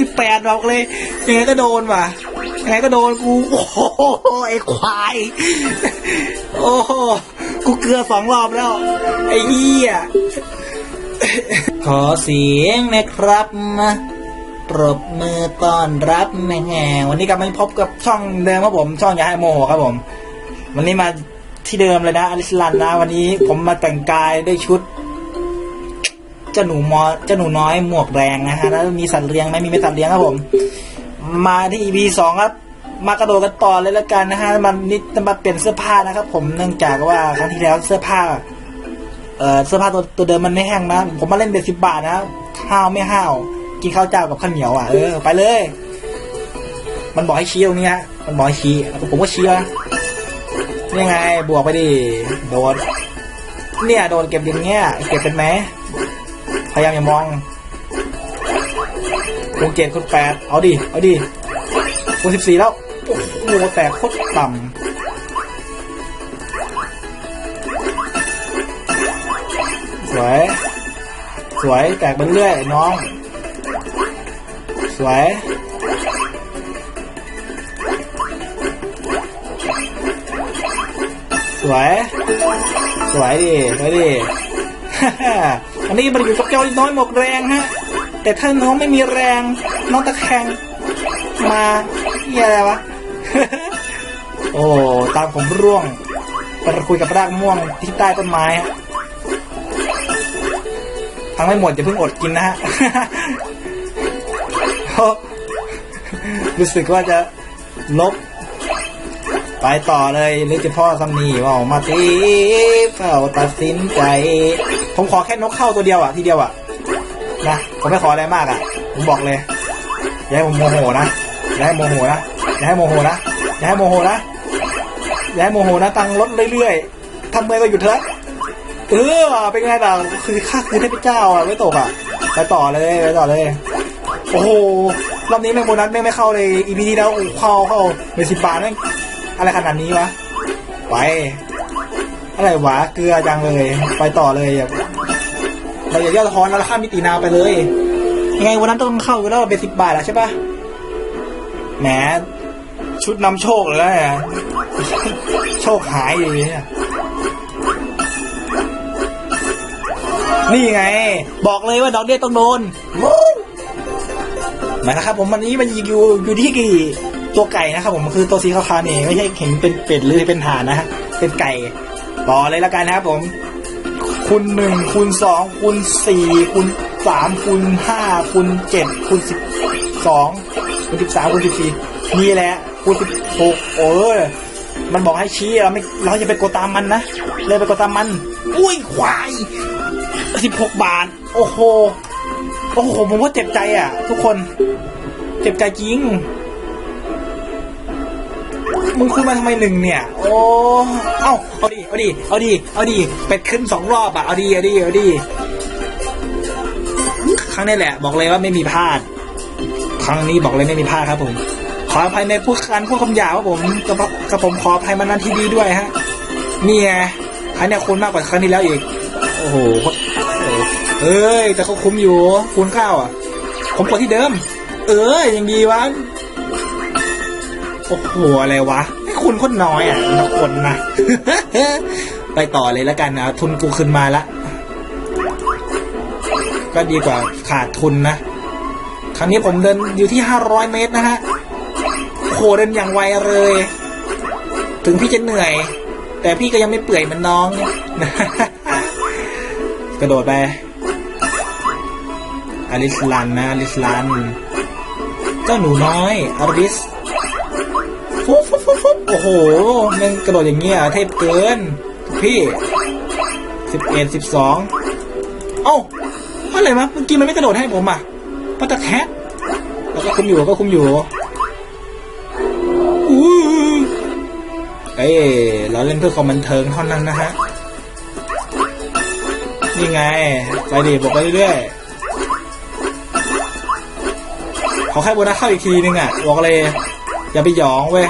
สิบแปดบอกเลยยังไงก็โดนว่ะยังไงก็โดนกูโอ้โหไอ้ควายโอ้โหกูเกลือสองรอบแล้ว ไอ้เหี้ยขอเสียงนะครับนะปรบมือต้อนรับแม่แห่วันนี้กลับมาพบกับช่องเดิมครับผม ช่องยาให้โมโหครับผม วันนี้มาที่เดิมเลยนะอลิสลันนะ วันนี้ผมมาแต่งกายด้วยชุด เจ้าหนูมอเจ้าหนูน้อยหมวกแดงนะฮะแล้วมีสัตว์เลี้ยงไหมมีไม่สัตว์เลี้ยงครับผม มาที่ EP สองครับ มากระโดดกันต่อเลยล้วกันนะฮะมันนี่จะมาเปลี่ยนเสื้อผ้านะครับ ผมเนื่องจากว่าครั้งที่แล้วเสื้อผ้าเอ่อเสื้อผ้าตัวตัวเดิมมันไม่แห้งนะ ผมมาเล่นเบ็ดสิบบาทนะห้าวไม่ห้าวกินข้าวเจ้ากับข้าวเหนียวอะเออไปเลย มันบอกให้ชี้ตรงนี้ฮะมันบอกให้ชี้ผมก็ชี้นะนี่ไงบวกไปดิโดนเนี่ยโดนเก็บอย่างเงี้ยเก็บเป็นไหม พยายามอย่ามองคุณเจ็ดคุณแปดเอาดิ เอาดิคุณสิบสี่แล้ว โอ้โหแตกโคตรต่ำ สวย สวย แตกไปเรื่อยน้อง สวยสวย สวยดิสวยดิ อันนี้มันอยู่กับเจ้าน้อยหมกแรงฮะ แต่ถ้าน้องไม่มีแรง น้องตะแคงมาเียอะไรวะ โอ้ ตามผมร่วงไปคุยกับรากม่วงที่ใต้ต้นไม้ฮะทั้งไม่หมดอย่าเพิ่งอดกินนะฮะราะรู้สึกว่าจะลบ ไปต่อเลยหรือจะพ่อซัมนี่ว่ามาตีเฝ้าตัดสินใจ ผมขอแค่นกเข้าตัวเดียวอะทีเดียวอะนะผมไม่ขออะไรมากอะ ผมบอกเลยอย่าให้ผมโมโหนะอย่าให้โมโหนะอย่าให้โมโหนะอย่าให้โมโหนะอย่าให้โมโหนะตังค์ลดเรื่อยๆทำเมื่อก็หยุดเถอะเออเป็นไงล่ะคือค่าคือเทพเจ้าอะไม่ตกอะไปต่อเลยไปต่อเลย โอ้โหรอบนี้แมงโบนัสแม่งไม่เข้าเลยอีพีที่แล้วเข้าเข้าเป็นสิบบาทแม่งอะไรขนาดนี้วะไปอะไรวะเกลือจังเลย ไปต่อเลยอย่า เราอย่าย่อท้อนเราข้ามมิตินาวไปเลยยังไงวันนั้นต้องเข้าอยู่แล้วเป็นสิบบาทแล้วใช่ปะแหมชุดนำโชคเลยนะโชคหายอยู่เนี่นี่ไง บอกเลยว่าดอกเดียต้องโดนมานะครับผมวันนี้มันอยู่อยู่ที่กี่ตัวไก่นะครับผมคือตัวสีขาวๆนี่ไม่ใช่เห็นเป็นเป็ดหรือเป็นห่านนะฮะเป็นไก่ต่อเลยแล้วกันนะครับผม คูณหนึ่งคูณสองคูณสี่คูณสามคูณห้าคูณเจ็ดคูณสิบสองคูณสิบสามคูณสิบสี่นี่แหละคูณสิบหกโอ้ยมันบอกให้ชี้เราไม่เราจะไปกดตามมันนะเลยไปกดตามมัน อุ้ยควายสิบหกบาท โอ้โหโอ้โหผมว่าเจ็บใจอะ ทุกคน เจ็บใจจริง มึงคุยมาทำไมหนึ่งเนี่ย โอ้ เอ้า เอาดิ เอาดิ เอาดิ เอาดิ เป็ดขึ้นสองรอบอะเอาดิ เอาดิ เอาดิ ครั้งนี้แหละ บอกเลยว่าไม่มีพลาด ครั้งนี้บอกเลยไม่มีพลาดครับผม ขออภัยในพูดการพูดคำหยาบครับผมกระกระผมขออภัยมานันทีดีด้วยฮะนี่ไงครั้งเนี้ยคุณมากกว่าครั้งที่แล้วอีก โอ้โหเอ้ย แต่เขาคุ้มอยู่ คูณข้าวอะ ผมกดที่เดิม เออยังดีวะโอ้โหอะไรวะให้คุณคนน้อยอะทุกคนนะไปต่อเลยแล้วกันนะทุนกูขึ้นมาละ ก็ดีกว่าขาดทุนนะ ครั้งนี้ผมเดินอยู่ที่ห้าร้อยเมตรนะฮะโหเดินอย่างไวเลย ถึงพี่จะเหนื่อย แต่พี่ก็ยังไม่เปื่อยเหมือนน้อง กระโดดไปอลิสลันนะอลิสลันเจ้าหนูน้อยอลิส ฟุ๊บฟุ๊บฟุ๊บฟุ๊บโอ้โหมันกระโดดอย่างเงี้ยเทพเกิน พี่สิบเอ็ดสิบสองเอ้าอะไรวะเมื่อกี้มันไม่กระโดดให้ผมอะปัตตะแคทแล้วก็คุมอยู่ก็คุมอยู่อู้เอ้ยเราเล่นเพื่อความบันเทิงเท่านั้นนะฮะนี่ไงไปดิบอกไปเรื่อยๆขอแค่โบนัสเข้าอีกทีนึงอะบอกเลย อย่าไปหยองเว้ย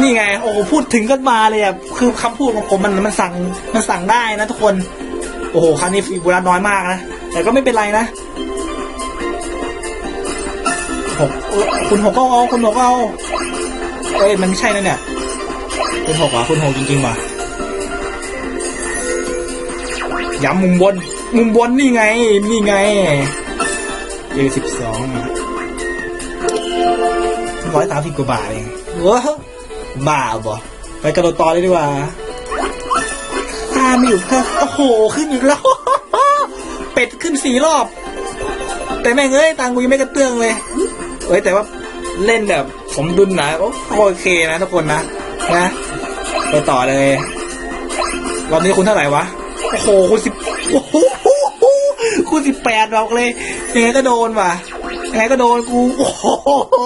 นี่ไง โอ้โหพูดถึงกันมาเลยอะคือคำพูดของผมมันมันสั่งมันสั่งได้นะทุกคน โอ้โหครั้งนี้โบนัสน้อยมากนะแต่ก็ไม่เป็นไรนะหกคุณหกก็เอาคุณหกก็เอาเอ้ยมันไม่ใช่นะเนี่ยคุณหกว่ะคุณหกจริงๆว่ะย้ำมุมบน มุมบนนี่ไงนี่ไงเอสิบสอง ร้อยสามสิบกว่าบาทเองว้าวบ้าบ่ไปกระโดดต่อเลยดีกว่าข้าไม่อยู่ข้าโอ้โห ขึ้นอีกแล้ว เป็ดขึ้นสี่รอบ แต่แม่งเอ้ยตังค์กูยังไม่กระเตื้องเลยเอ้ยแต่ว่าเล่นแบบสมดุลนะโอโอเคนะทุกคนนะนะไปต่อเลยรอบนี้คุณเท่าไหร่วะ โอ้โหคุณสิบโอ้โหคุณสิบแปดบอกเลยยังไงก็โดนว่ะ ยังไงก็โดนกู โอ้โห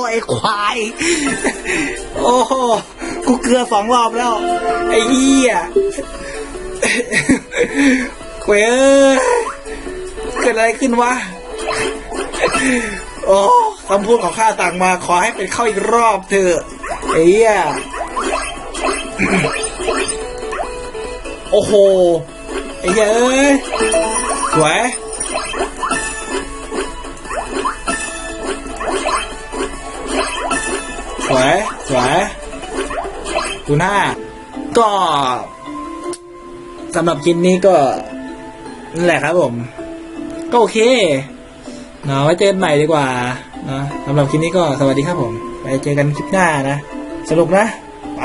ไอ้ควาย โอ้โหกูเกลือสองรอบแล้ว ไอ้เหี้ยเว้ยเกิดอะไรขึ้นวะ โอ้คำพูดของข้าต่างมาขอให้เป็นเข้าอีกรอบเถอะไอ้เหี้ยโอ้โห ไอ้เหี้ยเอ้ยสวย วยสวยดูหน้าก็สำหรับคลิปนี้ก็นั่นแหละครับผม ก็โอเคเนาะไว้เจอกันใหม่ดีกว่านะสำหรับคลิปนี้ก็สวัสดีครับผม ไปเจอกันคลิปหน้านะ สนุกนะ ไป